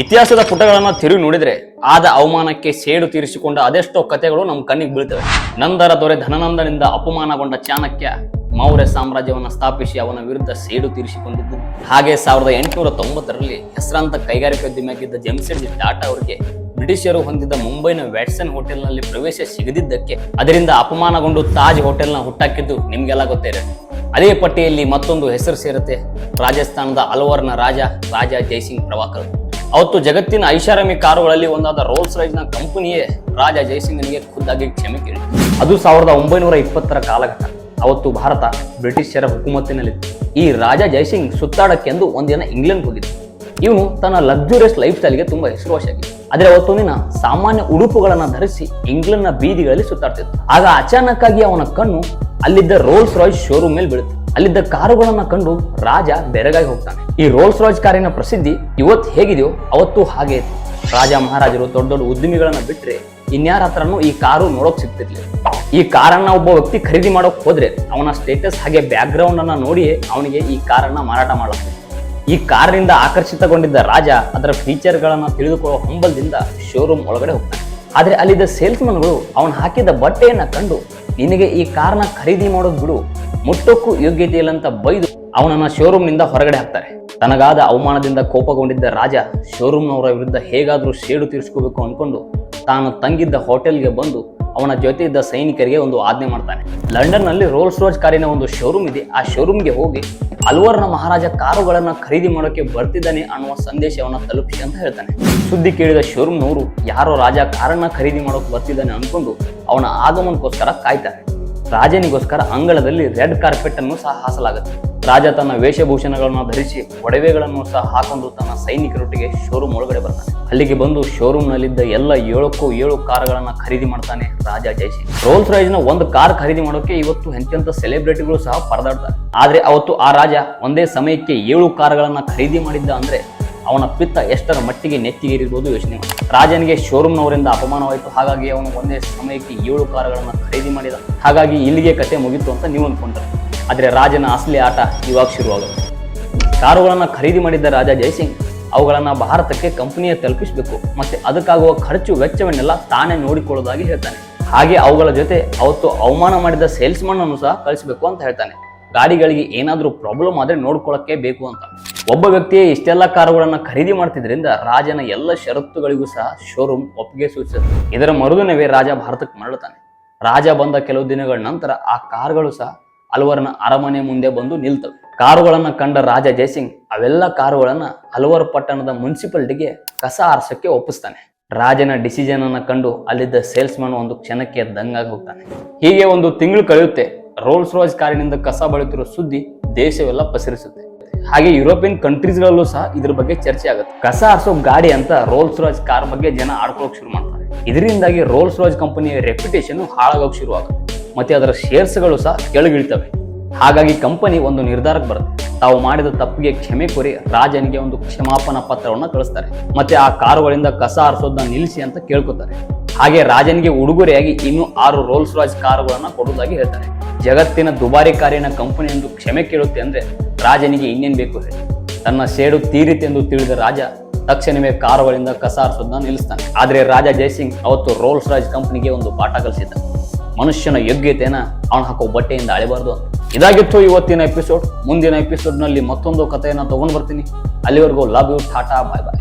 ಇತಿಹಾಸದ ಪುಟಗಳನ್ನ ತಿರುಗಿ ನೋಡಿದ್ರೆ ಆದ ಅವಮಾನಕ್ಕೆ ಸೇಡು ತೀರಿಸಿಕೊಂಡ ಅದೆಷ್ಟೋ ಕಥೆಗಳು ನಮ್ಮ ಕಣ್ಣಿಗೆ ಬೀಳ್ತವೆ. ನಂದರ ದೊರೆ ಧನನಂದನಿಂದ ಅಪಮಾನಗೊಂಡ ಚಾಣಕ್ಯ ಮೌರ್ಯ ಸಾಮ್ರಾಜ್ಯವನ್ನ ಸ್ಥಾಪಿಸಿ ಅವನ ವಿರುದ್ಧ ಸೇಡು ತೀರಿಸಿಕೊಂಡಿದ್ದು. ಹಾಗೆ ಸಾವಿರದ ಎಂಟುನೂರ ತೊಂಬತ್ತರಲ್ಲಿ ಹೆಸರಾಂತ ಕೈಗಾರಿಕೋದ್ಯಮಿಯಾಗಿದ್ದ ಜೆಮ್ಸೆಡ್ಜಿ ಟಾಟಾ ಅವರಿಗೆ ಬ್ರಿಟಿಷರು ಹೊಂದಿದ್ದ ಮುಂಬೈನ ವ್ಯಾಟ್ಸನ್ ಹೋಟೆಲ್ನಲ್ಲಿ ಪ್ರವೇಶ ಸಿಗದಿದ್ದಕ್ಕೆ ಅದರಿಂದ ಅಪಮಾನಗೊಂಡು ತಾಜ್ ಹೋಟೆಲ್ನ ಹುಟ್ಟಾಕಿದ್ದು ನಿಮಗೆಲ್ಲ ಗೊತ್ತೇ ಅದೇ ಪಟ್ಟಿಯಲ್ಲಿ ಮತ್ತೊಂದು ಹೆಸರು ಸೇರುತ್ತೆ ರಾಜಸ್ಥಾನದ ಅಲ್ವರ್ನ ರಾಜ ರಾಜ ಜೈಸಿಂಗ್ ಪ್ರವಾಕರ್ ಅವತ್ತು ಜಗತ್ತಿನ ಐಷಾರಾಮಿ ಕಾರುಗಳಲ್ಲಿ ಒಂದಾದ ರೋಲ್ಸ್ ರೈಸ್ನ ಕಂಪನಿಯೇ ರಾಜ ಜಯಸಿಂಗನಿಗೆ ಖುದ್ದಾಗಿ ಕ್ಷಮೆ ಕೇಳಿ ಅದು ಸಾವಿರದ ಒಂಬೈನೂರ ಇಪ್ಪತ್ತರ ಕಾಲಘಟ್ಟ. ಅವತ್ತು ಭಾರತ ಬ್ರಿಟಿಷರ ಹುಕುಮತ್ತಿನಲ್ಲಿತ್ತು ಈ ರಾಜ ಜಯಸಿಂಗ್ ಸುತ್ತಾಡಕ್ಕೆಂದು ಒಂದಿನ ಇಂಗ್ಲೆಂಡ್ ಹೋಗಿದ್ದ ಇವನು ತನ್ನ ಲಕ್ಸುರಿಯಸ್ ಲೈಫ್ ಸ್ಟೈಲ್ಗೆ ತುಂಬಾ ಹೆಸರುವಾಸಿಯಾಗಿತ್ತು ಆದ್ರೆ ಅವತ್ತೊಂದಿನ ಸಾಮಾನ್ಯ ಉಡುಪುಗಳನ್ನ ಧರಿಸಿ ಇಂಗ್ಲೆಂಡ್ನ ಬೀದಿಗಳಲ್ಲಿ ಸುತ್ತಾಡ್ತಿತ್ತು ಆಗ ಅಚಾನಕ್ ಆಗಿ ಅವನ ಕಣ್ಣು ಅಲ್ಲಿದ್ದ ರೋಲ್ಸ್ ರಾಯ್ಸ್ ಶೋರೂಮ್ ಮೇಲೆ ಬೀಳುತ್ತೆ. ಅಲ್ಲಿದ್ದ ಕಾರುಗಳನ್ನ ಕಂಡು ರಾಜ ಬೆರಗಾಗಿ ಹೋಗ್ತಾನೆ. ಈ ರೋಲ್ಸ್ ರಾಯ್ಸ್ ಕಾರಿನ ಪ್ರಸಿದ್ಧಿ ಇವತ್ತು ಹೇಗಿದೆಯೋ ಅವತ್ತು ಹಾಗೆ ಇತ್ತು. ರಾಜ, ಮಹಾರಾಜರು ದೊಡ್ಡ ದೊಡ್ಡ ಉದ್ಯಮಿಗಳನ್ನ ಬಿಟ್ಟರೆ ಇನ್ಯಾರ ಹತ್ರನೂ ಈ ಕಾರು ನೋಡೋಕ್ ಸಿಗ್ತಿರ್ಲಿಲ್ಲ. ಈ ಕಾರನ್ನ ಒಬ್ಬ ವ್ಯಕ್ತಿ ಖರೀದಿ ಮಾಡೋಕ್ ಹೋದ್ರೆ ಅವನ ಸ್ಟೇಟಸ್ ಹಾಗೆ ಬ್ಯಾಕ್ ಗ್ರೌಂಡ್ ಅನ್ನ ನೋಡಿಯೇ ಅವನಿಗೆ ಈ ಕಾರನ್ನ ಮಾರಾಟ ಮಾಡಲಾಗ್ತದೆ. ಈ ಕಾರಿನಿಂದ ಆಕರ್ಷಿತಗೊಂಡಿದ್ದ ರಾಜ ಅದರ ಫೀಚರ್ಗಳನ್ನು ತಿಳಿದುಕೊಳ್ಳುವ ಹಂಬಲದಿಂದ ಶೋರೂಮ್ ಒಳಗಡೆ ಹೋಗ್ತಾನೆ. ಆದರೆ ಅಲ್ಲಿದ್ದ ಸೇಲ್ಸ್ಮನ್ಗಳು ಅವನು ಹಾಕಿದ ಬಟ್ಟೆಯನ್ನು ಕಂಡು, ನಿನಗೆ ಈ ಕಾರನ್ನ ಖರೀದಿ ಮಾಡೋದು ಬಿಡು ಮುಟ್ಟಕ್ಕೂ ಯೋಗ್ಯತೆ ಇಲ್ಲ ಅಂತ ಬೈದು ಅವನನ್ನ ಶೋರೂಮ್ನಿಂದ ಹೊರಗಡೆ ಹಾಕ್ತಾರೆ. ತನಗಾದ ಅವಮಾನದಿಂದ ಕೋಪಗೊಂಡಿದ್ದ ರಾಜ ಶೋರೂಮ್ನವರ ವಿರುದ್ಧ ಹೇಗಾದ್ರೂ ಸೇಡು ತೀರಿಸ್ಕೋಬೇಕು ಅನ್ಕೊಂಡು ತಾನು ತಂಗಿದ್ದ ಹೋಟೆಲ್ಗೆ ಬಂದು ಅವನ ಜೊತೆ ಇದ್ದ ಸೈನಿಕರಿಗೆ ಒಂದು ಆಜ್ಞೆ ಮಾಡ್ತಾನೆ. ಲಂಡನ್ನಲ್ಲಿ ರೋಲ್ಸ್ ರೋಜ್ ಕಾರಿನ ಒಂದು ಶೋರೂಮ್ ಇದೆ. ಆ ಶೋರೂಮ್ಗೆ ಹೋಗಿ ಅಲ್ವರ್ನ ಮಹಾರಾಜ ಕಾರುಗಳನ್ನ ಖರೀದಿ ಮಾಡೋಕೆ ಬರ್ತಿದ್ದಾನೆ ಅನ್ನುವ ಸಂದೇಶವನ್ನು ತಲುಪಿಸಿ ಅಂತ ಹೇಳ್ತಾನೆ. ಸುದ್ದಿ ಕೇಳಿದ ಶೋರೂಮ್ನವರು, ಯಾರೋ ರಾಜ ಕಾರನ್ನ ಖರೀದಿ ಮಾಡೋಕೆ ಬರ್ತಿದ್ದಾನೆ ಅನ್ಕೊಂಡು ಅವನ ಆಗಮನಕ್ಕೋಸ್ಕರ ಕಾಯ್ತಾರೆ. ರಾಜನಿಗೋಸ್ಕರ ಅಂಗಳದಲ್ಲಿ ರೆಡ್ ಕಾರ್ಪೆಟ್ ಅನ್ನು ಸಹ ಹಾಸಲಾಗುತ್ತೆ. ರಾಜ ತನ್ನ ವೇಷಭೂಷಣಗಳನ್ನು ಧರಿಸಿ ಒಡವೆಗಳನ್ನು ಸಹ ಹಾಕೊಂಡು ತನ್ನ ಸೈನಿಕರೊಟ್ಟಿಗೆ ಶೋರೂಮ್ ಒಳಗಡೆ ಬರ್ತಾನೆ. ಅಲ್ಲಿಗೆ ಬಂದು ಶೋರೂಮ್ ನಲ್ಲಿದ್ದ ಎಲ್ಲ ಏಳಕ್ಕೂ ಏಳು ಕಾರ್ಗಳನ್ನ ಖರೀದಿ ಮಾಡ್ತಾನೆ ರಾಜ ಜೈಸಿ ರೋಲ್ಸ್ ರಾಯ್ಸ್ನ ಒಂದು ಕಾರ್ ಖರೀದಿ ಮಾಡೋಕೆ ಇವತ್ತು ಎಂತೆಂತ ಸೆಲೆಬ್ರಿಟಿಗಳು ಸಹ ಪರದಾಡ್ತಾರೆ. ಆದ್ರೆ ಅವತ್ತು ಆ ರಾಜ ಒಂದೇ ಸಮಯಕ್ಕೆ ಏಳು ಕಾರ್ಗಳನ್ನ ಖರೀದಿ ಮಾಡಿದ್ದ ಅಂದ್ರೆ ಅವನ ಪಿತ್ತ ಎಷ್ಟರ ಮಟ್ಟಿಗೆ ನೆತ್ತಿಗೇರಿರ್ಬೋದು ಯೋಚನೆ ರಾಜನಿಗೆ ಶೋರೂಮ್ನವರಿಂದ ಅಪಮಾನವಾಯಿತು. ಹಾಗಾಗಿ ಅವನು ಒಂದೇ ಸಮಯಕ್ಕೆ ಏಳು ಕಾರುಗಳನ್ನು ಖರೀದಿ ಮಾಡಿದ. ಹಾಗಾಗಿ ಇಲ್ಲಿಗೆ ಕತೆ ಮುಗಿತು ಅಂತ ನೀವು ಅಂದ್ಕೊಂಡ್ರೆ. ಆದರೆ ರಾಜನ ಅಸಲಿ ಆಟ ಇವಾಗ ಶುರುವಾಗುತ್ತೆ ಕಾರುಗಳನ್ನು ಖರೀದಿ ಮಾಡಿದ್ದ ರಾಜ ಜಯಸಿಂಗ್ ಅವುಗಳನ್ನು ಭಾರತಕ್ಕೆ ಕಂಪನಿಯ ತಲುಪಿಸಬೇಕು. ಮತ್ತೆ ಅದಕ್ಕಾಗುವ ಖರ್ಚು, ವೆಚ್ಚವನ್ನೆಲ್ಲ ತಾನೇ ನೋಡಿಕೊಳ್ಳೋದಾಗಿ ಹೇಳ್ತಾನೆ. ಹಾಗೆ ಅವುಗಳ ಜೊತೆ ಅವತ್ತು ಅವಮಾನ ಮಾಡಿದ ಸೇಲ್ಸ್ಮನ್ ಅನ್ನು ಸಹ ಕಳಿಸಬೇಕು ಅಂತ ಹೇಳ್ತಾನೆ. ಗಾಡಿಗಳಿಗೆ ಏನಾದರೂ ಪ್ರಾಬ್ಲಮ್ ಆದರೆ ನೋಡ್ಕೊಳ್ಳೋಕ್ಕೆ ಬೇಕು ಅಂತ. ಒಬ್ಬ ವ್ಯಕ್ತಿಯೇ ಇಷ್ಟೆಲ್ಲ ಕಾರುಗಳನ್ನು ಖರೀದಿ ಮಾಡ್ತಿದ್ರಿಂದ ರಾಜನ ಎಲ್ಲ ಷರತ್ತುಗಳಿಗೂ ಸಹ ಶೋರೂಮ್ ಒಪ್ಪಿಗೆ ಸೂಚಿಸುತ್ತೆ. ಇದರ ಮರುದಿನವೇ ರಾಜ ಭಾರತಕ್ಕೆ ಮರಳುತ್ತಾನೆ. ರಾಜ ಬಂದ ಕೆಲವು ದಿನಗಳ ನಂತರ ಆ ಕಾರುಗಳು ಸಹ ಅಲ್ವರ್ನ ಅರಮನೆ ಮುಂದೆ ಬಂದು ನಿಲ್ತವೆ. ಕಾರುಗಳನ್ನ ಕಂಡ ರಾಜ ಜಯಸಿಂಗ್ ಅವೆಲ್ಲ ಕಾರುಗಳನ್ನ ಅಲ್ವರ್ ಪಟ್ಟಣದ ಮುನ್ಸಿಪಾಲಿಟಿಗೆ ಕಸ ಆರಿಸೋಕ್ಕೆ ಒಪ್ಪಿಸ್ತಾನೆ. ರಾಜನ ಡಿಸಿಷನ್ ಅನ್ನ ಕಂಡು ಅಲ್ಲಿದ್ದ ಸೇಲ್ಸ್ಮನ್ ಒಂದು ಕ್ಷಣಕ್ಕೆ ದಂಗಾಗಿ ಹೋಗ್ತಾನೆ. ಹೀಗೆ ಒಂದು ತಿಂಗಳು ಕಳೆಯುತ್ತೆ. ರೋಲ್ಸ್ ರಾಯ್ಸ್ ಕಾರಿನಿಂದ ಕಸ ಬಳಿತಿರುವ ಸುದ್ದಿ ದೇಶವೆಲ್ಲ ಪಸರಿಸುತ್ತೆ. ಹಾಗೆ ಯುರೋಪಿಯನ್ ಕಂಟ್ರೀಸ್ಗಳಲ್ಲೂ ಸಹ ಇದ್ರ ಬಗ್ಗೆ ಚರ್ಚೆ ಆಗುತ್ತೆ. ಕಸ ಆರಿಸೋ ಗಾಡಿ ಅಂತ ರೋಲ್ಸ್ ರಾಯ್ಸ್ ಕಾರ್ ಬಗ್ಗೆ ಜನ ಆಡ್ಕೊಳಕ್ ಶುರು ಮಾಡ್ತಾರೆ. ಇದರಿಂದಾಗಿ ರೋಲ್ಸ್ ರಾಯ್ಸ್ ಕಂಪನಿಯ ರೆಪ್ಯುಟೇಷನ್ ಹಾಳಾಗೋಕೆ ಶುರು ಆಗುತ್ತೆ ಮತ್ತೆ ಅದರ ಶೇರ್ಸ್ಗಳು ಸಹ ಕೆಳಗಿಳಿತವೆ. ಹಾಗಾಗಿ ಕಂಪನಿ ಒಂದು ನಿರ್ಧಾರಕ್ಕೆ ಬರುತ್ತೆ. ತಾವು ಮಾಡಿದ ತಪ್ಪಿಗೆ ಕ್ಷಮೆ ಕೋರಿ ರಾಜನಿಗೆ ಒಂದು ಕ್ಷಮಾಪನಾ ಪತ್ರವನ್ನ ಕಳಿಸ್ತಾರೆ. ಮತ್ತೆ ಆ ಕಾರುಗಳಿಂದ ಕಸ ಆರಿಸೋದನ್ನ ನಿಲ್ಲಿಸಿ ಅಂತ ಕೇಳ್ಕೊತಾರೆ. ಹಾಗೆ ರಾಜನಿಗೆ ಉಡುಗೊರೆಯಾಗಿ ಇನ್ನೂ ಆರು ರೋಲ್ಸ್ ರಾಯ್ಸ್ ಕಾರುಗಳನ್ನ ಕೊಡುವುದಾಗಿ ಹೇಳ್ತಾರೆ. ಜಗತ್ತಿನ ದುಬಾರಿ ಕಾರಿನ ಕಂಪನಿ ಎಂದು ಕ್ಷಮೆ ಕೇಳುತ್ತೆ ಅಂದರೆ ರಾಜನಿಗೆ ಇನ್ನೇನ್ ಬೇಕು ಹೇಳಿ? ತನ್ನ ಸೇಡು ತೀರಿತೆಂದು ತಿಳಿದ ರಾಜ ತಕ್ಷಣವೇ ಕಾರುಗಳಿಂದ ಕಸ ಆರಿಸೋದನ್ನ ನಿಲ್ಲಿಸ್ತಾನೆ. ಆದರೆ ರಾಜ ಜಯಸಿಂಗ್ ಅವತ್ತು ರೋಲ್ಸ್ ರಾಜ್ ಕಂಪನಿಗೆ ಒಂದು ಪಾಠ ಕಲಿಸಿದ್ದ ಮನುಷ್ಯನ ಯೋಗ್ಯತೆಯನ್ನು ಅವನು ಹಾಕೋ ಬಟ್ಟೆಯಿಂದ ಅಳೆಬಾರ್ದು ಇದಾಗಿತ್ತು ಇವತ್ತಿನ ಎಪಿಸೋಡ್ ಮುಂದಿನ ಎಪಿಸೋಡ್ನಲ್ಲಿ ಮತ್ತೊಂದು ಕಥೆಯನ್ನು ತಗೊಂಡು ಬರ್ತೀನಿ. ಅಲ್ಲಿವರೆಗೂ love you tata bye bye